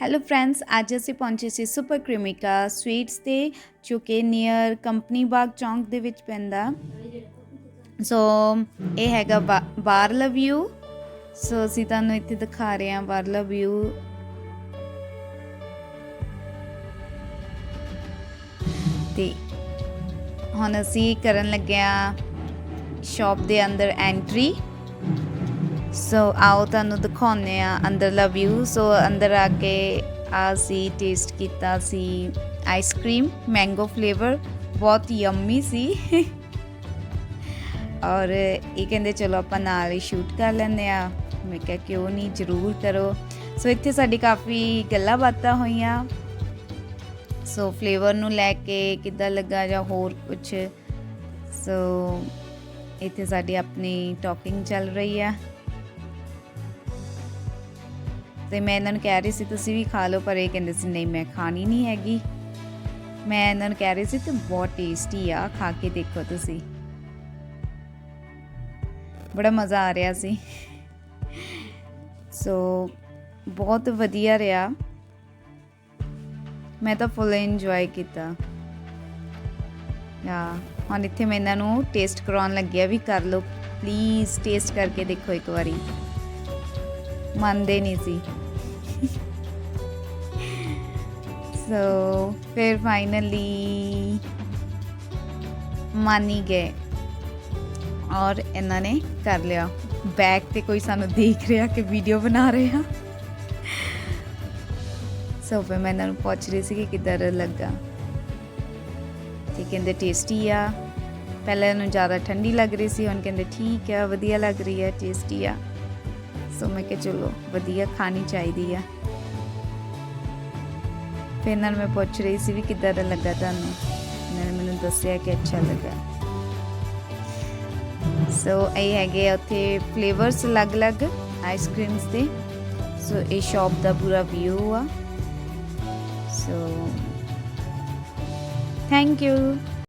Hello friends ਅੱਜ ਅਸੀਂ ਪਹੁੰਚੇ ਸੀ ਸੁਪਰ ਕ੍ਰੀਮਿਕਾ ਸਵੀਟਸ ਤੇ, ਜੋ ਕਿ ਨੀਅਰ ਕੰਪਨੀ ਬਾਗ ਚੌਂਕ ਦੇ ਵਿੱਚ ਪੈਂਦਾ। ਸੋ ਇਹ ਹੈਗਾ ਬਾਰਲਾ ਵਿਊ ਸੋ ਅਸੀਂ ਤੁਹਾਨੂੰ ਇੱਥੇ ਦਿਖਾ ਰਹੇ ਹਾਂ ਬਾਹਰਲਾ ਵਿਊ ਤੇ ਹੁਣ ਅਸੀਂ ਕਰਨ ਲੱਗਿਆ ਆ ਸ਼ਾਪ ਦੇ ਅੰਦਰ ਐਂਟਰੀ ਸੋ ਆਓ ਤੁਹਾਨੂੰ ਦਿਖਾਉਂਦੇ ਆ ਅੰਦਰਲਾ ਵਿਊ ਸੋ ਅੰਦਰ ਆ ਕੇ ਆ ਅਸੀਂ ਟੇਸਟ ਕੀਤਾ ਸੀ ਆਈਸਕ੍ਰੀਮ ਮੈਂਗੋ ਫਲੇਵਰ ਬਹੁਤ ਯੰਮੀ ਸੀ ਔਰ ਇਹ ਕਹਿੰਦੇ ਚਲੋ ਆਪਾਂ ਨਾਲ ਹੀ ਸ਼ੂਟ ਕਰ ਲੈਂਦੇ ਆ ਮੈਂ ਕਿਹਾ ਕਿਉਂ ਨਹੀਂ ਜ਼ਰੂਰ ਕਰੋ ਸੋ ਇੱਥੇ ਸਾਡੀ ਕਾਫੀ ਗੱਲਾਂ ਬਾਤਾਂ ਹੋਈਆਂ ਸੋ ਫਲੇਵਰ ਨੂੰ ਲੈ ਕੇ ਕਿੱਦਾਂ ਲੱਗਾ ਜਾਂ ਹੋਰ ਕੁਝ ਸੋ ਇੱਥੇ ਸਾਡੀ ਆਪਣੀ ਟਾਕਿੰਗ ਚੱਲ ਰਹੀ ਆ ਤੇ ਮੈਂ ਇਹਨਾਂ ਨੂੰ ਕਹਿ ਰਹੀ ਸੀ, ਤੁਸੀਂ ਵੀ ਖਾ ਲਓ। ਪਰ ਇਹ ਕਹਿੰਦੇ ਸੀ, ਨਹੀਂ, ਮੈਂ ਖਾਣੀ ਨਹੀਂ ਹੈਗੀ। ਮੈਂ ਇਹਨਾਂ ਨੂੰ ਕਹਿ ਰਹੀ ਸੀ, ਤੇ ਬਹੁਤ ਟੇਸਟੀ ਆ, ਖਾ ਕੇ ਦੇਖੋ ਤੁਸੀਂ। ਬੜਾ ਮਜ਼ਾ ਆ ਰਿਹਾ ਸੀ। ਸੋ ਬਹੁਤ ਵਧੀਆ ਰਿਹਾ। ਮੈਂ ਤਾਂ ਫੁੱਲ ਇੰਜੋਏ ਕੀਤਾ। ਯਾ ਹੁਣ ਇੱਥੇ ਮੈਂ ਇਹਨਾਂ ਨੂੰ ਟੇਸਟ ਕਰਾਉਣ ਲੱਗਿਆ ਵੀ ਕਰ ਲਓ। ਪਲੀਜ਼ ਟੇਸਟ ਕਰਕੇ ਦੇਖੋ ਇੱਕ ਵਾਰੀ। ਮੰਨਦੇ ਨਹੀਂ ਸੀ। ਸੋ ਫਿਰ ਫਾਈਨਲੀ ਮੰਨ ਹੀ ਗਏ। ਔਰ ਇਹਨਾਂ ਨੇ ਕਰ ਲਿਆ। ਬੈਕ ਤੇ ਕੋਈ ਸਾਨੂੰ ਦੇਖ ਰਿਹਾ ਕਿ ਵੀਡੀਓ ਬਣਾ ਰਹੇ। ਆ ਸੋ ਫਿਰ ਮੈਂ ਇਹਨਾਂ ਨੂੰ ਪੁੱਛ ਰਹੀ ਸੀ ਕਿ ਕਿੱਦਾਂ ਲੱਗਾ। ਤੇ ਕਹਿੰਦੇ ਟੇਸਟੀ ਆ। ਪਹਿਲਾਂ ਇਹਨੂੰ ਜ਼ਿਆਦਾ ਠੰਡੀ ਲੱਗ ਰਹੀ ਸੀ। ਹੁਣ ਕਹਿੰਦੇ ਠੀਕ ਆ, ਵਧੀਆ ਲੱਗ ਰਹੀ ਹੈ ਟੇਸਟੀ ਆ। ਸੋ ਮੈਂ ਕਿਹਾ ਚਲੋ, ਵਧੀਆ ਖਾਣੀ ਚਾਹੀਦੀ ਆ। ਫਿਰ ਇਹਨਾਂ ਨੂੰ ਮੈਂ ਪੁੱਛ ਰਹੀ ਸੀ ਵੀ ਕਿੱਦਾਂ ਦਾ ਲੱਗਾ ਤੁਹਾਨੂੰ? ਇਹਨਾਂ ਨੇ ਮੈਨੂੰ ਦੱਸਿਆ ਕਿ ਅੱਛਾ ਲੱਗਾ। ਸੋ ਇਹ ਹੈਗੇ ਆ ਉੱਥੇ ਫਲੇਵਰਸ ਅਲੱਗ-ਅਲੱਗ ਆਈਸਕ੍ਰੀਮਸ ਦੇ। ਸੋ ਇਹ ਸ਼ਾਪ ਦਾ ਪੂਰਾ ਵਿਊ ਆ। So thank you